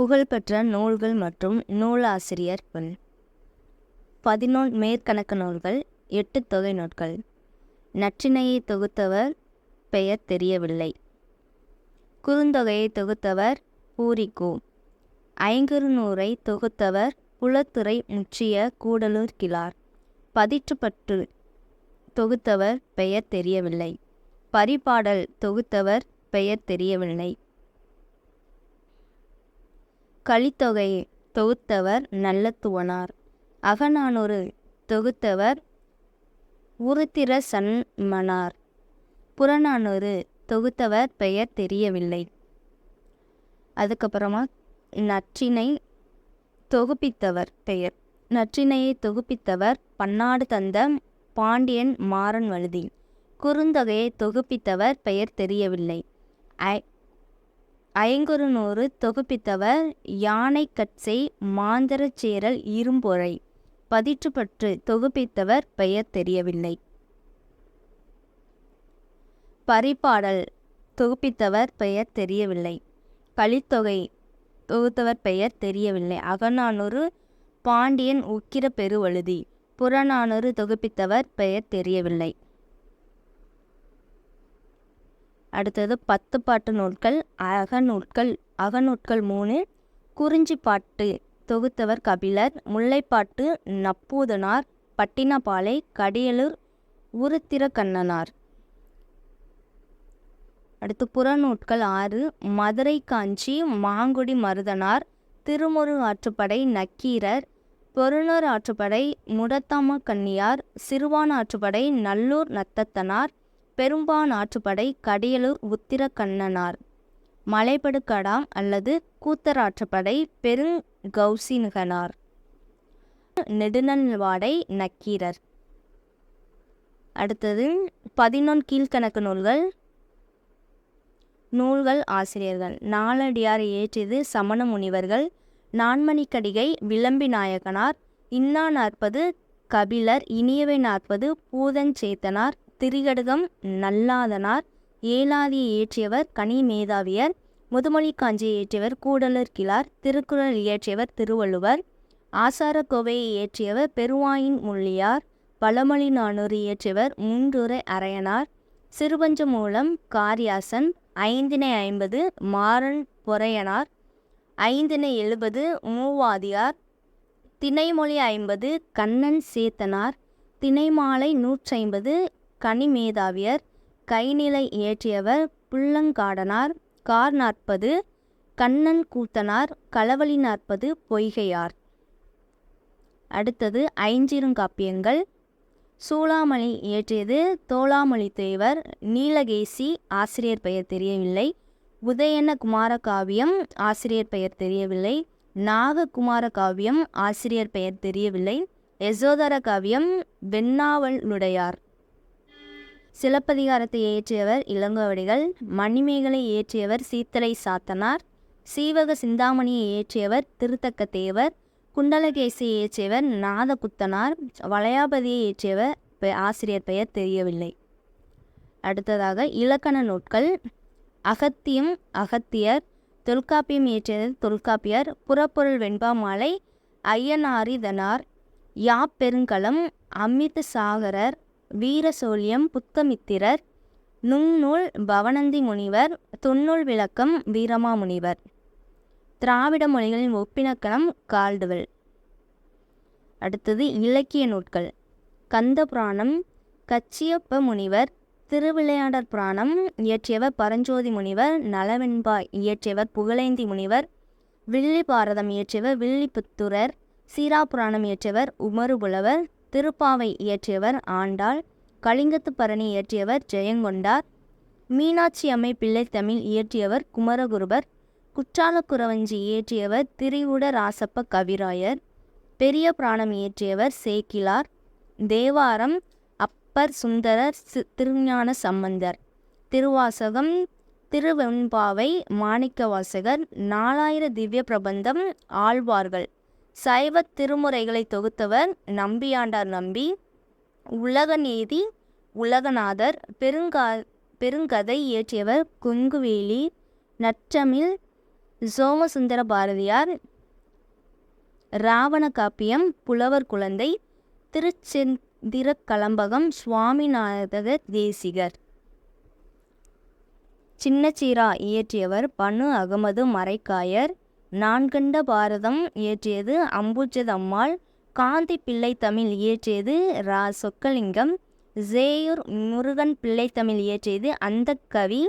புகழ்பெற்ற நூல்கள் மற்றும் நூலாசிரியர் பெண் பதினொன் மேற்கணக்கு நூல்கள் எட்டு தொகை நூல்கள். நற்றினையை தொகுத்தவர் பெயர் தெரியவில்லை. குறுந்தொகையை தொகுத்தவர் பூரிக்கு ஐங்குறுநூறை தொகுத்தவர் குளத்துறை முற்றிய கூடலூர் கிளார் பதிற்றுப்பற்று தொகுத்தவர் பெயர் தெரியவில்லை. பரிபாடல் தொகுத்தவர் பெயர் தெரியவில்லை. கலித்தொகையை தொகுத்தவர் நல்லத்துவனார் அகநானூறு தொகுத்தவர் உருத்திர சன்மனார். புறநானூறு தொகுத்தவர் பெயர் தெரியவில்லை. அதுக்கப்புறமா நற்றினை தொகுப்பித்தவர் பெயர். நற்றினையை தொகுப்பித்தவர் பன்னாடு தந்த பாண்டியன் மாறன் வழுதி. குறுந்தொகையை தொகுப்பித்தவர் பெயர் தெரியவில்லை. ஐ ஐங்குறுநூறு தொகுப்பித்தவர் யானை கட்சை மாந்தரச்சேரல் இரும்பொறை. பதிற்றுப்பற்று தொகுப்பித்தவர் பெயர் தெரியவில்லை. பரிபாடல் தொகுப்பித்தவர் பெயர் தெரியவில்லை. கலித்தொகை தொகுத்தவர் பெயர் தெரியவில்லை. அகநானூறு பாண்டியன் உக்கிர பெருவழுதி. புறநானூறு தொகுப்பித்தவர் பெயர் தெரியவில்லை. அடுத்தது பத்து பாட்டு நூல்கள் அகநூட்கள் அகநூட்கள் மூணு குறிஞ்சிப்பாட்டு தொகுத்தவர் கபிலர் முல்லைப்பாட்டு நப்பூதனார் பட்டினப்பாலை கடியலூர் உருத்திர கண்ணனார் அடுத்து புறநூட்கள் ஆறு மதுரை காஞ்சி மாங்குடி மருதனார் திருமுரு ஆற்றுப்படை நக்கீரர் பொருணர் ஆற்றுப்படை முடத்தாம கன்னியார் சிறுவான் ஆற்றுப்படை நல்லூர் நத்தத்தனார் பெரும்பான் ஆற்றுப்படை கடியலூர் உத்திர கண்ணனார் அல்லது கூத்தராற்றுப்படை ஆற்றுப்படை பெருங்கௌசினுகனார். நெடுநல்வாடை நக்கீரர். அடுத்தது பதினொன் கீழ்கணக்கு நூல்கள். நூல்கள் ஆசிரியர்கள். நாலடியார் இயற்றியது சமண முனிவர்கள். நான்மணிக்கடிகை விளம்பி நாயகனார். இன்னா நாற்பது கபிலர். இனியவை நாற்பது பூதஞ்சேத்தனார். திரிகடுகம் நல்லாதனார். ஏலாதியை இயற்றியவர் கனி மேதாவியர். முதுமொழி காஞ்சியை இயற்றியவர் கூடலர் கிளார் திருக்குறள் இயற்றியவர் திருவள்ளுவர். ஆசாரக்கோவையை ஏற்றியவர் இயற்றியவர் பெருவாயின் முள்ளியார். பழமொழி நானூறு இயற்றியவர் முன்றுரை அரையனார். சிறுபஞ்ச மூலம் காரியாசன். ஐந்தினை ஐம்பது மாறன் பொறையனார். ஐந்தினை எழுபது மூவாதியார். திணைமொழி ஐம்பது கண்ணன் சேத்தனார். திணைமாலை நூற்றைம்பது கனிமேதாவியர் கைநிலை இயற்றியவர் புள்ளங்காடனார் கார் நாற்பது கண்ணன் கூத்தனார் களவழி நாற்பது பொய்கையார். அடுத்தது ஐஞ்சிறுங்காப்பியங்கள் சூளாமணி இயற்றியது தோளாமொழி தேவர் நீலகேசி ஆசிரியர் பெயர் தெரியவில்லை. உதயன குமார காவியம் ஆசிரியர் பெயர் தெரியவில்லை. நாககுமார காவியம் ஆசிரியர் பெயர் தெரியவில்லை. யசோதர காவியம் வெண்ணாவலுடையார். சிலப்பதிகாரத்தை இயற்றியவர் இளங்கோவடிகள் மணிமேகலை இயற்றியவர் சீத்தலை சாத்தனார் சீவக சிந்தாமணியை இயற்றியவர் திருத்தக்க தேவர் குண்டலகேசியை இயற்றியவர் நாதகுத்தனார் வளையாபதியை இயற்றியவர் பெ- ஆசிரியர் பெயர் தெரியவில்லை. அடுத்ததாக இலக்கண நூட்கள் அகத்தியம் அகத்தியர் தொல்காப்பியம் இயற்றியவர் தொல்காப்பியர் புறப்பொருள் வெண்பாமாலை ஐயனாரிதனார் யாப்பெருங்கலம் அமித் சாகரர் வீரசோழியம் புத்தமித்திரர் நுண்ணூல் பவனந்தி முனிவர் தொன்னூல் விளக்கம் வீரமாமுனிவர் திராவிட மொழிகளின் ஒப்பிணக்கணம் கால்டுவல். அடுத்தது இலக்கிய நூட்கள் கந்த புராணம் கச்சியப்ப முனிவர் திருவிளையாடற் புராணம் இயற்றியவர் பரஞ்சோதி முனிவர் நலவெண்பா இயற்றியவர் புகழேந்தி முனிவர் வில்லி பாரதம் இயற்றியவர் வில்லிபுத்துரர் சீராபுராணம் இயற்றியவர் உமறுபுலவர் திருப்பாவை இயற்றியவர் ஆண்டாள் கலிங்கத்து பரணி இயற்றியவர் ஜெயங்கொண்டார். மீனாட்சி அம்மை பிள்ளைத்தமிழ் இயற்றியவர் குமரகுருபர். குற்றாலக்குறவஞ்சி இயற்றியவர் திரிவுட ராசப்ப கவிராயர். பெரிய புராணம் இயற்றியவர் சேக்கிலார். தேவாரம் அப்பர் சுந்தரர் திருஞான சம்பந்தர். திருவாசகம் திருவெண்பாவை மாணிக்கவாசகர் நாலாயிர திவ்ய பிரபந்தம் ஆழ்வார்கள். சைவ திருமுறைகளை தொகுத்தவர் நம்பியாண்டார் நம்பி. உலகநீதி உலகநாதர் பெருங்கா பெருங்கதை இயற்றியவர் குங்குவேலி நற்றமிழ் சோமசுந்தர பாரதியார் ராவண காப்பியம் புலவர் குழந்தை திருச்செந்திர கலம்பகம் சுவாமிநாத தேசிகர். சின்னச்சீரா இயற்றியவர் பனு அகமது மரைக்காயர் நான்கண்ட பாரதம் இயற்றியது அம்புஜதம்மாள் காந்தி பிள்ளை தமிழ் இயற்றியது ரா. சொக்கலிங்கம். சேயூர் முருகன் பிள்ளை தமிழ் இயற்றியது அந்த கவி.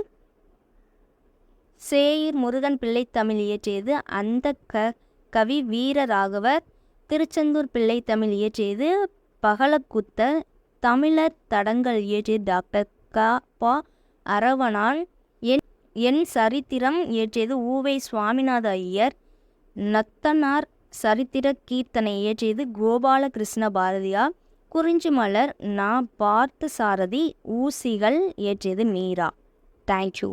சேயூர் முருகன் பிள்ளை தமிழ் இயற்றியது அந்த க கவி வீரராகவர். திருச்செந்தூர் பிள்ளை தமிழ் இயற்றியது பகலக்குத்தர் தமிழர் தடங்கள் இயற்றியது டாக்டர் க. ப. அரவணான். என் என் சரித்திரம் இயற்றியது ஊவை சுவாமிநாத ஐயர். நத்தனார் சரித்திர கீர்த்தனை இயற்றியது கோபாலகிருஷ்ண பாரதியார். குறிஞ்சி மலர் நா பார்த்த சாரதி ஊசிகள் இயற்றியது மீரா. தேங்க்யூ